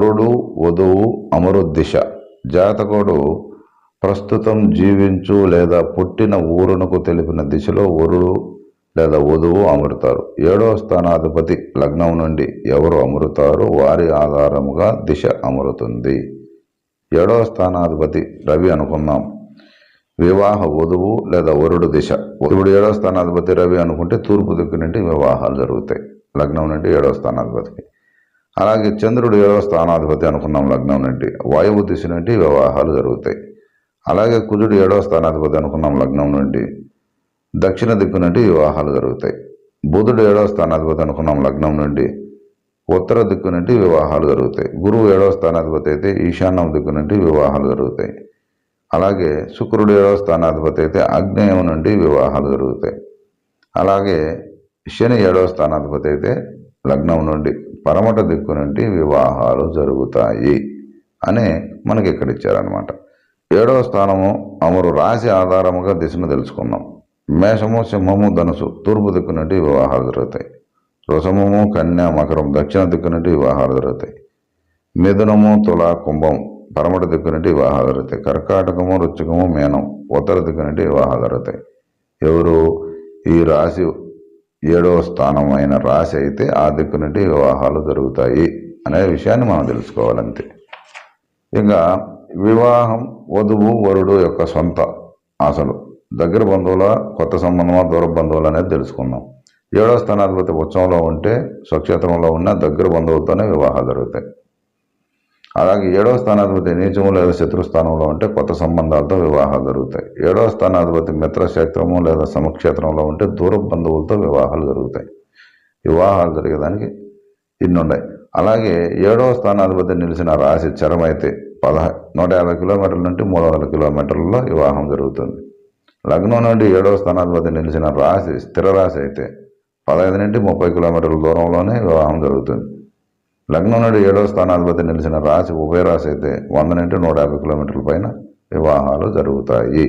వరుడు వధువు అమరు దిశ జాతకుడు ప్రస్తుతం జీవించు లేదా పుట్టిన ఊరునకు తెలిపిన దిశలో వరుడు లేదా వధువు అమరుతారు. ఏడవ స్థానాధిపతి లగ్నం నుండి ఎవరు అమరుతారో వారి ఆధారముగా దిశ అమరుతుంది. ఏడవ స్థానాధిపతి రవి అనుకుందాం. వివాహ వధువు లేదా వరుడు దిశ. ఇప్పుడు ఏడవ స్థానాధిపతి రవి అనుకుంటే తూర్పు దిక్కు నుండి వివాహాలు జరుగుతాయి. లగ్నం నుండి ఏడవ స్థానాధిపతికి. అలాగే చంద్రుడు ఏడవ స్థానాధిపతి అనుకున్నాం లగ్నం నుండి. వాయువు దిశ నుండి వివాహాలు జరుగుతాయి. అలాగే కుజుడు ఏడవ స్థానాధిపతి అనుకున్నాం లగ్నం నుండి. దక్షిణ దిక్కు నుండి వివాహాలు జరుగుతాయి. బుధుడు ఏడవ స్థానాధిపతి అనుకున్నాం లగ్నం నుండి. ఉత్తర దిక్కు నుండి వివాహాలు జరుగుతాయి. గురువు ఏడవ స్థానాధిపతి అయితే ఈశాన్యం దిక్కు నుండి వివాహాలు జరుగుతాయి. అలాగే శుక్రుడు ఏడవ స్థానాధిపతి అయితే ఆగ్నేయం నుండి వివాహాలు జరుగుతాయి. అలాగే శని ఏడవ స్థానాధిపతి అయితే లగ్నం నుండి. పరమట దిక్కు నుండి వివాహాలు జరుగుతాయి అనే మనకి ఇక్కడ ఇచ్చారనమాట ఏడవ స్థానము అమరు రాశి ఆధారముగా దిశను తెలుసుకున్నాం. మేషము సింహము ధనుసు తూర్పు దిక్కు నుండి వివాహాలు జరుగుతాయి. రుసమము కన్యా మకరం దక్షిణ దిక్కు నుండి వివాహాలు జరుగుతాయి. మిథునము తుల కుంభం పరమట దిక్కు నుండి వివాహాలు జరుగుతాయి. కర్కాటకము రుచికము మేనం ఉత్తర దిక్కు నుండి వివాహాలు జరుగుతాయి. ఎవరు? ఈ రాశి ఏడవ స్థానం అయిన రాశి అయితే ఆ దిక్కు నుండి వివాహాలు జరుగుతాయి అనే విషయాన్ని మనం తెలుసుకోవాలంతే. ఇంకా వివాహం వధువు వరుడు యొక్క సొంత ఆశలు. దగ్గర బంధువుల కొత్త సంబంధమా దూర బంధువులు అనేది తెలుసుకుందాం. ఏడవ స్థానాధిపతి ఉత్సవంలో ఉంటే స్వక్షేత్రంలో ఉన్న దగ్గర బంధువులతోనే వివాహాలు జరుగుతాయి. అలాగే ఏడవ స్థానాధిపతి నీచము లేదా శత్రు స్థానంలో ఉంటే కొత్త సంబంధాలతో వివాహాలు జరుగుతాయి. ఏడవ స్థానాధిపతి మిత్రక్షేత్రము లేదా సమక్షేత్రంలో ఉంటే దూర బంధువులతో వివాహాలు జరుగుతాయి. వివాహాలు జరిగేదానికి ఇన్ని ఉన్నాయి అలాగే ఏడవ స్థానాధిపతి నిలిచిన రాశి చరమైతే పదహ నూట యాభై కిలోమీటర్ల నుండి మూడు వందల కిలోమీటర్లలో వివాహం జరుగుతుంది. లగ్నం నుండి ఏడవ స్థానాధిపతి నిలిచిన రాశి స్థిర రాశి అయితే పదహైదు నుండి ముప్పై కిలోమీటర్ల దూరంలోనే వివాహం జరుగుతుంది. లగ్నం నుండి ఏడవ స్థానాధిపతి నిలిచిన రాశి ఉభయ రాశి అయితే వంద నుండి నూట యాభై కిలోమీటర్ల పైన వివాహాలు జరుగుతాయి.